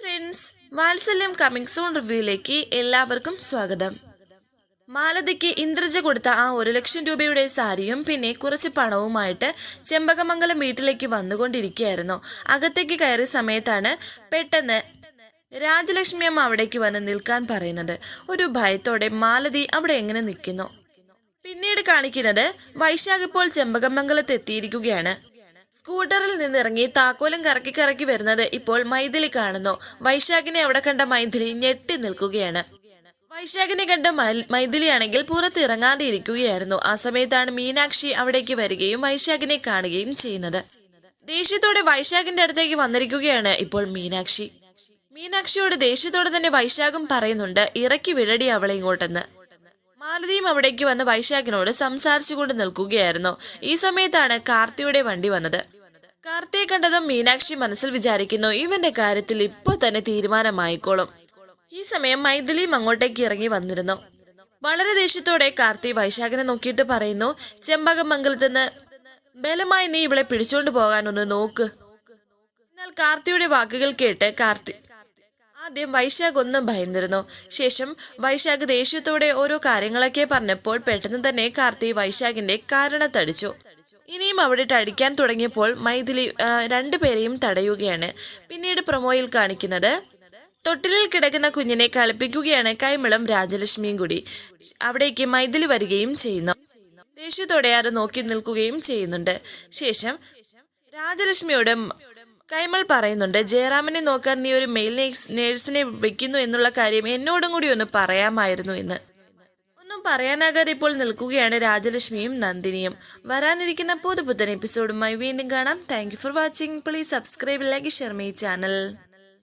Friends വാത്സല്യം coming soon റിവ്യൂയിലേക്ക് എല്ലാവർക്കും സ്വാഗതം. മാലതിക്ക് ഇന്ദ്രജ കൊടുത്ത ആ ഒരു ലക്ഷം രൂപയുടെ സാരിയും പിന്നെ കുറച്ച് പണവുമായിട്ട് ചെമ്പകമംഗലം വീട്ടിലേക്ക് വന്നുകൊണ്ടിരിക്കുകയായിരുന്നു. അകത്തേക്ക് കയറിയ സമയത്താണ് പെട്ടെന്ന് രാജലക്ഷ്മി അമ്മ അവിടേക്ക് വന്ന് നിൽക്കാൻ പറയുന്നത്. ഒരു ഭയത്തോടെ മാലതി അവിടെ എങ്ങനെ നിൽക്കുന്നു? പിന്നീട് കാണിക്കുന്നത് വൈശാഖ് ഇപ്പോൾ ചെമ്പകമംഗലത്ത് എത്തിയിരിക്കുകയാണ്. സ്കൂട്ടറിൽ നിന്നിറങ്ങി താക്കോലം കറക്കി കറക്കി വരുന്നത് ഇപ്പോൾ മൈഥിലി കാണുന്നു. വൈശാഖിനെ അവിടെ കണ്ട മൈഥിലി ഞെട്ടി നിൽക്കുകയാണ്. വൈശാഖിനെ കണ്ട മൈഥിലിയാണെങ്കിൽ പുറത്ത് ഇറങ്ങാതെ ഇരിക്കുകയായിരുന്നു ആ സമയത്താണ് മീനാക്ഷി അവിടേക്ക് വരികയും വൈശാഖിനെ കാണുകയും ചെയ്യുന്നത്. ദേഷ്യത്തോടെ വൈശാഖിന്റെ അടുത്തേക്ക് വന്നിരിക്കുകയാണ് ഇപ്പോൾ മീനാക്ഷി. മീനാക്ഷിയോട് ദേഷ്യത്തോടെ തന്നെ വൈശാഖും പറയുന്നുണ്ട് ഇറക്കി വിടടി അവളെ ഇങ്ങോട്ടെന്ന്. മാലതിയും അവിടേക്ക് വന്ന് വൈശാഖിനോട് സംസാരിച്ചുകൊണ്ട് നിൽക്കുകയായിരുന്നു. ഈ സമയത്താണ് കാർത്തിയുടെ വണ്ടി വന്നത്. കാർത്തിയെ കണ്ടതും മീനാക്ഷി മനസ്സിൽ വിചാരിക്കുന്നു ഇവന്റെ കാര്യത്തിൽ ഇപ്പൊ തന്നെ തീരുമാനമായിക്കോളും. ഈ സമയം മൈഥിലിയും അങ്ങോട്ടേക്ക് ഇറങ്ങി വന്നിരുന്നു. വളരെ ദേഷ്യത്തോടെ കാർത്തി വൈശാഖനെ നോക്കിയിട്ട് പറയുന്നു ചെമ്പകമംഗലത്തുനിന്ന് ബലമായി നീ ഇവളെ പിടിച്ചോണ്ട് പോകാൻ ഒന്ന് നോക്ക്. എന്നാൽ കാർത്തിയുടെ വാക്കുകൾ കേട്ട് കാർത്തി ആദ്യം വൈശാഖ് ഒന്നും ഭയന്നിരുന്നു. ശേഷം വൈശാഖ് ദേഷ്യത്തോടെ ഓരോ കാര്യങ്ങളൊക്കെ പറഞ്ഞപ്പോൾ പെട്ടെന്ന് തന്നെ കാർത്തി വൈശാഖിന്റെ കാരണത്തടിച്ചു. ഇനിയും അവിടെ അടിക്കാൻ തുടങ്ങിയപ്പോൾ മൈഥിലി രണ്ടു രണ്ടുപേരെയും തടയുകയാണ്. പിന്നീട് പ്രൊമോയിൽ കാണിക്കുന്നത് തൊട്ടിലിൽ കിടക്കുന്ന കുഞ്ഞിനെ കളിപ്പിക്കുകയാണ് കൈമിളം രാജലക്ഷ്മിയും കൂടി. അവിടേക്ക് മൈഥിലി വരികയും ചെയ്യുന്നു. ദേഷ്യത്തോടെ അത് നോക്കി നിൽക്കുകയും ചെയ്യുന്നുണ്ട്. ശേഷം രാജലക്ഷ്മിയോട് കൈമൾ പറയുന്നുണ്ട് ജയറാമിനെ നോക്കാൻ നീ ഒരു മെയിൽ നേഴ്സ് നേഴ്സിനെ വെക്കുന്നു എന്നുള്ള കാര്യം എന്നോടും കൂടി ഒന്ന് പറയാമായിരുന്നു എന്ന്. ഒന്നും പറയാനാകാതെ ഇപ്പോൾ നിൽക്കുകയാണ് രാജലക്ഷ്മിയും നന്ദിനിയും. വരാനിരിക്കുന്ന പുതുപുത്തൻ എപ്പിസോഡുമായി വീണ്ടും കാണാം. Thank for watching please subscribe like share my channel